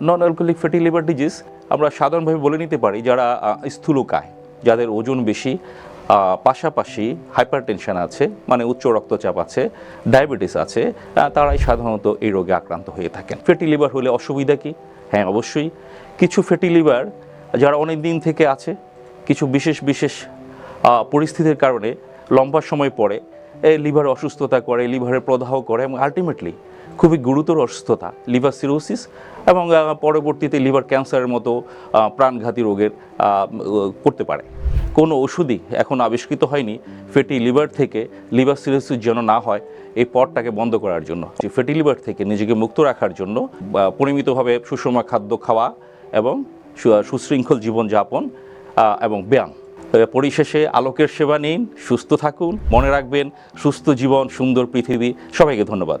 Non alcoholic fatty liver disease আমরা সাধারণভাবে বলে নিতে পারি যারা স্থূলকায়, যাদের ওজন বেশি পাশাপাশি হাইপার আছে মানে উচ্চ রক্তচাপ আছে ডায়াবেটিস আছে তারাই সাধারণত এই রোগে আক্রান্ত হয়ে থাকেন। ফ্যাটি লিভার হলে অসুবিধা কি? হ্যাঁ অবশ্যই। কিছু ফ্যাটি লিভার যারা অনেক দিন থেকে আছে, কিছু বিশেষ বিশেষ পরিস্থিতির কারণে লম্বা সময় পরে লিভার অসুস্থতা করে লিভারের প্রদাহ করে এবং আলটিমেটলি খুবই গুরুতর অসুস্থতা, লিভার সিরোসিস এবং পরবর্তীতে লিভার ক্যান্সারের মতো প্রাণঘাতী রোগের করতে পারে। কোনো ওষুধই এখন আবিষ্কৃত হয়নি। ফেটি লিভার থেকে লিভার সিরোসিস যেন না হয়, এই পথটাকে বন্ধ করার জন্য। ফেটি লিভার থেকে নিজেকে মুক্ত রাখার জন্য পরিমিতভাবে সুষম খাদ্য খাওয়া এবং সুশৃঙ্খল জীবনযাপন এবং ব্যায়াম। পরিশেষে আলোকের সেবা নিন, সুস্থ থাকুন, মনে রাখবেন, সুস্থ জীবন, সুন্দর পৃথিবী। সবাইকে ধন্যবাদ।